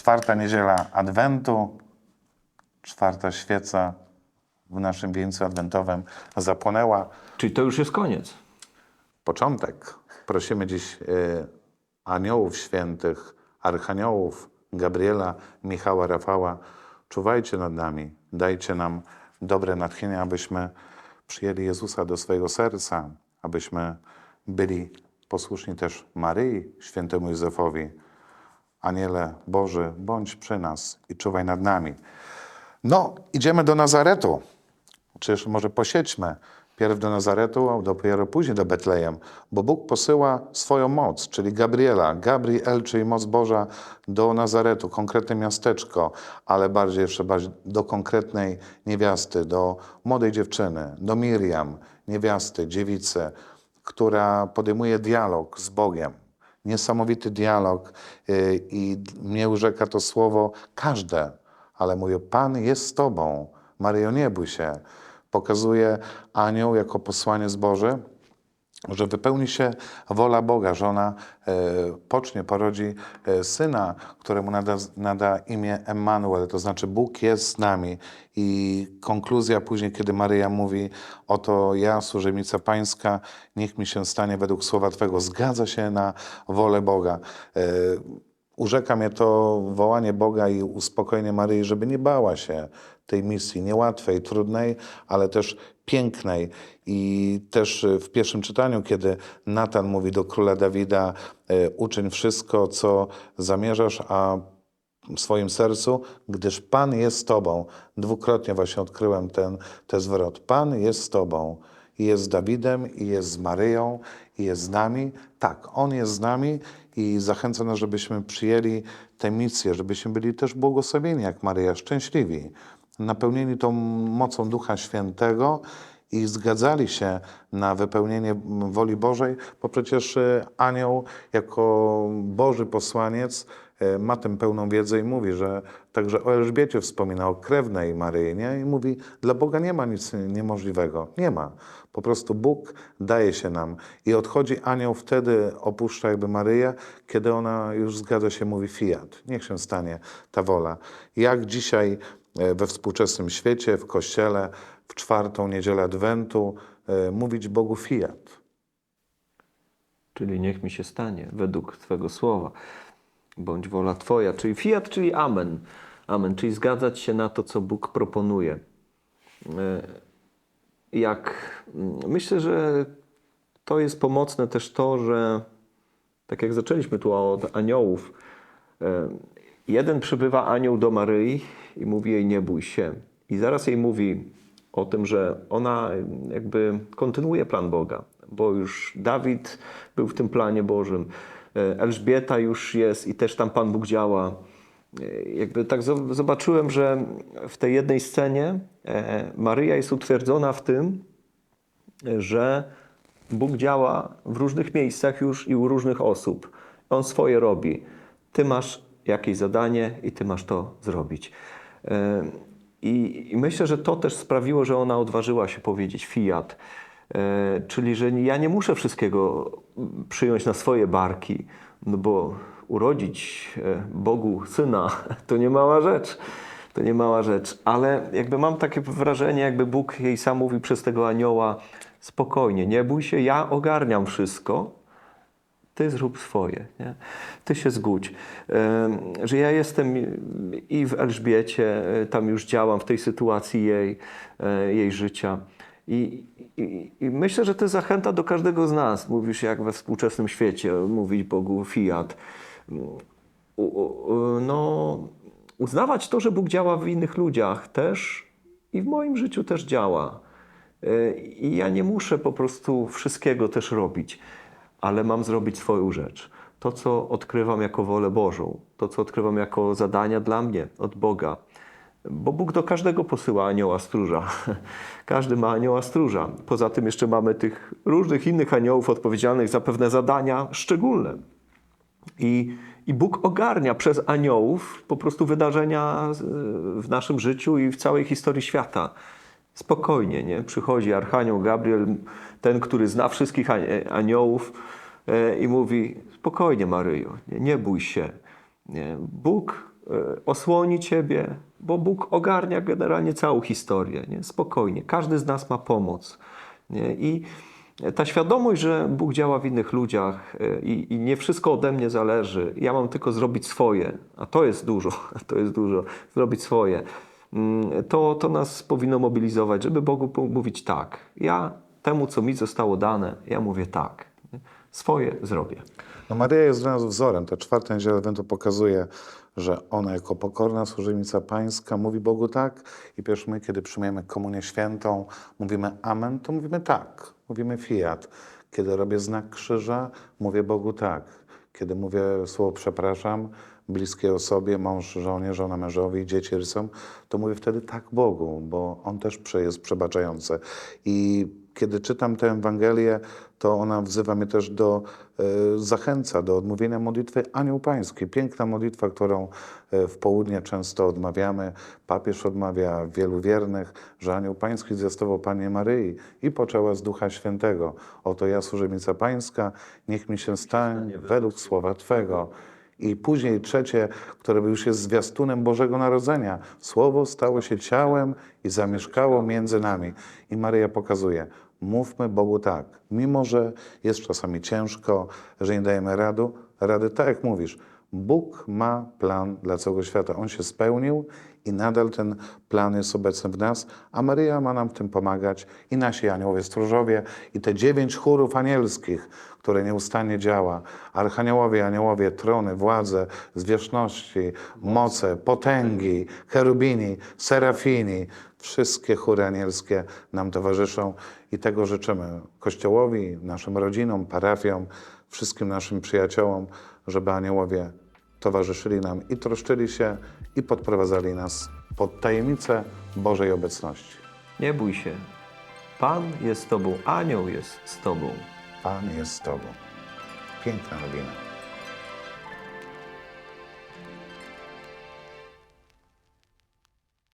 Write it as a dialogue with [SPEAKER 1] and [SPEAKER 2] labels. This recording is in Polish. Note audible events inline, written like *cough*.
[SPEAKER 1] Czwarta niedziela Adwentu, czwarta świeca w naszym wieńcu adwentowym zapłonęła.
[SPEAKER 2] Czyli to już jest koniec.
[SPEAKER 1] Początek. Prosimy dziś e, aniołów świętych, archaniołów, Gabriela, Michała, Rafała. Czuwajcie nad nami, dajcie nam dobre natchnienie, abyśmy przyjęli Jezusa do swojego serca, abyśmy byli posłuszni też Maryi, świętemu Józefowi. Aniele Boży, bądź przy nas i czuwaj nad nami. No, idziemy do Nazaretu. Czyż może posiedźmy pierw do Nazaretu, a dopiero później do Betlejem, bo Bóg posyła swoją moc, czyli Gabriela, Gabriel, czyli moc Boża do Nazaretu, konkretne miasteczko, ale bardziej jeszcze bardziej do konkretnej niewiasty, do młodej dziewczyny, do Miriam, niewiasty, dziewicy, która podejmuje dialog z Bogiem. Niesamowity dialog yy, i mnie urzeka to słowo każde, ale mówię, Pan jest z Tobą, Maryjo, nie bój się. Pokazuje anioł jako posłaniec Boży, że wypełni się wola Boga, że ona e, pocznie, porodzi e, syna, któremu nada, nada imię Emmanuel, to znaczy Bóg jest z nami. I konkluzja później, kiedy Maryja mówi, oto ja, służebnica pańska, niech mi się stanie według słowa Twego, zgadza się na wolę Boga. E, Urzeka mnie to wołanie Boga i uspokojenie Maryi, żeby nie bała się tej misji, niełatwej, trudnej, ale też pięknej. I też w pierwszym czytaniu, kiedy Natan mówi do króla Dawida, e, uczyń wszystko, co zamierzasz, a w swoim sercu, gdyż Pan jest z Tobą. Dwukrotnie właśnie odkryłem ten, ten zwrot. Pan jest z Tobą. I jest z Dawidem, i jest z Maryją, i jest z nami. Tak, On jest z nami i zachęca nas, żebyśmy przyjęli tę misję, żebyśmy byli też błogosławieni jak Maryja, szczęśliwi, napełnieni tą mocą Ducha Świętego i zgadzali się na wypełnienie woli Bożej, bo przecież e, anioł jako Boży posłaniec e, ma tę pełną wiedzę i mówi, że także o Elżbiecie wspomina, o krewnej Maryi, nie? I mówi, dla Boga nie ma nic niemożliwego. Nie ma. Po prostu Bóg daje się nam. I odchodzi anioł wtedy, opuszcza jakby Maryję, kiedy ona już zgadza się, mówi fiat. Niech się stanie ta wola. Jak dzisiaj we współczesnym świecie, w Kościele, w czwartą niedzielę Adwentu, e, mówić Bogu fiat.
[SPEAKER 2] Czyli niech mi się stanie według Twego słowa. Bądź wola Twoja. Czyli fiat, czyli amen. Amen. Czyli zgadzać się na to, co Bóg proponuje. E, Jak mm, myślę, że to jest pomocne też to, że tak jak zaczęliśmy tu od aniołów, e, jeden przybywa anioł do Maryi i mówi jej nie bój się. I zaraz jej mówi o tym, że ona jakby kontynuuje plan Boga, bo już Dawid był w tym planie Bożym, e, Elżbieta już jest i też tam Pan Bóg działa. E, Jakby tak zo- zobaczyłem, że w tej jednej scenie e, Maryja jest utwierdzona w tym, że Bóg działa w różnych miejscach już i u różnych osób. On swoje robi. Ty masz jakieś zadanie i ty masz to zrobić. E, I, myślę, że to też sprawiło, że ona odważyła się powiedzieć fiat. E, Czyli, że ja nie muszę wszystkiego przyjąć na swoje barki, no bo urodzić e, Bogu syna *laughs* to nie mała rzecz. To nie mała rzecz, ale jakby mam takie wrażenie, jakby Bóg jej sam mówi przez tego anioła, spokojnie, nie bój się, ja ogarniam wszystko, ty zrób swoje, nie? ty się zgódź. Że ja jestem i w Elżbiecie, e, tam już działam w tej sytuacji jej, e, jej życia. I, i, I myślę, że to jest zachęta do każdego z nas. Mówisz, jak we współczesnym świecie mówić Bogu fiat. No, uznawać to, że Bóg działa w innych ludziach też i w moim życiu też działa. E, I ja nie muszę po prostu wszystkiego też robić, ale mam zrobić swoją rzecz. To, co odkrywam jako wolę Bożą, to, co odkrywam jako zadania dla mnie od Boga. Bo Bóg do każdego posyła anioła stróża. *laughs* Każdy ma anioła stróża. Poza tym jeszcze mamy tych różnych innych aniołów odpowiedzialnych za pewne zadania szczególne. I, I Bóg ogarnia przez aniołów po prostu wydarzenia w naszym życiu i w całej historii świata. Spokojnie, nie? Przychodzi Archanioł Gabriel, ten, który zna wszystkich ani- aniołów e, i mówi spokojnie Maryjo, nie, nie bój się. Nie? Bóg e, osłoni ciebie, bo Bóg ogarnia generalnie całą historię. Nie? Spokojnie. Każdy z nas ma pomoc. Nie? I ta świadomość, że Bóg działa w innych ludziach e, i, i nie wszystko ode mnie zależy, ja mam tylko zrobić swoje, a to jest dużo, *laughs* to jest dużo, zrobić swoje, to, to nas powinno mobilizować, żeby Bogu mówić tak. Ja temu, co mi zostało dane, ja mówię tak. Swoje zrobię.
[SPEAKER 1] No Maryja jest dla nas wzorem. Ta czwarta niedziela Adwentu pokazuje, że ona jako pokorna służebnica pańska mówi Bogu tak i też my, kiedy przyjmujemy komunię świętą, mówimy amen, to mówimy tak, mówimy fiat. Kiedy robię znak krzyża, mówię Bogu tak. Kiedy mówię słowo przepraszam bliskiej osobie, mąż żonie, żona mężowi, dzieci rysą, to mówię wtedy tak Bogu, bo On też jest przebaczający. I kiedy czytam tę Ewangelię, to ona wzywa mnie też do, e, zachęca do odmówienia modlitwy Anioł Pański. Piękna modlitwa, którą e, w południe często odmawiamy. Papież odmawia wielu wiernych, że Anioł Pański zwiastował Panie Maryi i poczęła z Ducha Świętego. Oto ja, służebnica Pańska, niech mi się stanie według słowa Twego. I później trzecie, które już jest zwiastunem Bożego Narodzenia. Słowo stało się ciałem i zamieszkało między nami. I Maryja pokazuje, mówmy Bogu tak. Mimo, że jest czasami ciężko, że nie dajemy radu, rady, tak jak mówisz, Bóg ma plan dla całego świata. On się spełnił i nadal ten plan jest obecny w nas, a Maryja ma nam w tym pomagać i nasi aniołowie stróżowie i te dziewięć chórów anielskich, które nieustannie działa. Archaniołowie, aniołowie, trony, władze, zwierzchności, moce, potęgi, cherubini, serafini, wszystkie chóry anielskie nam towarzyszą i tego życzymy Kościołowi, naszym rodzinom, parafiom, wszystkim naszym przyjaciołom, żeby aniołowie towarzyszyli nam i troszczyli się i podprowadzali nas pod tajemnicę Bożej obecności.
[SPEAKER 2] Nie bój się. Pan jest z tobą, anioł jest z tobą.
[SPEAKER 1] Pan jest z Tobą. Piękna nowina.